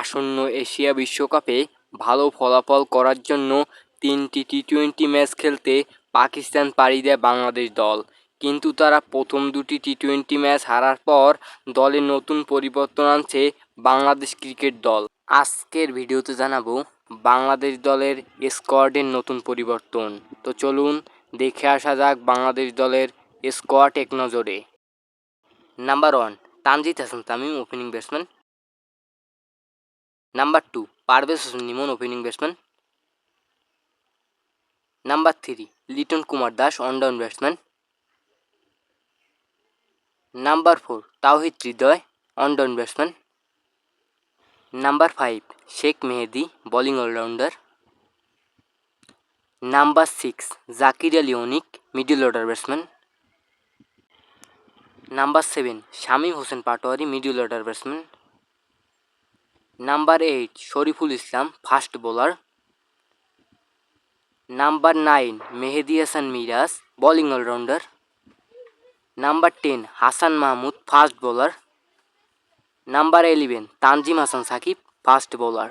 আসন্ন এশিয়া বিশ্বকাপে ভালো ফলাফল করার জন্য তিনটি টি টোয়েন্টি ম্যাচ খেলতে পাকিস্তান পাড়ি দেয় বাংলাদেশ দল। কিন্তু তারা প্রথম দুটি টি টোয়েন্টি ম্যাচ হারার পর দলে নতুন পরিবর্তন আনছে বাংলাদেশ ক্রিকেট দল। আজকের ভিডিওতে জানাব বাংলাদেশ দলের স্কোয়াডের নতুন পরিবর্তন। তো চলুন দেখে আসা যাক বাংলাদেশ দলের স্কোয়াড এক নজরে। Number one, Tanzid Hasan Tamim, opening batsman. Number two Parvez Hossain Nimon opening batsman number three Liton Kumar Das one down batsman number four Towhid Hridoy one down batsman number five Sheikh Mehedi bowling allrounder number six Zakir Ali Anik middle order batsman number seven Shamim Hossain Patwari middle order batsman number eight Shariful Islam fast bowler number nine Mehedi Hasan Miraz bowling allrounder number ten Hasan Mahmud fast bowler number eleven Tanzim Hasan Sakib fast bowler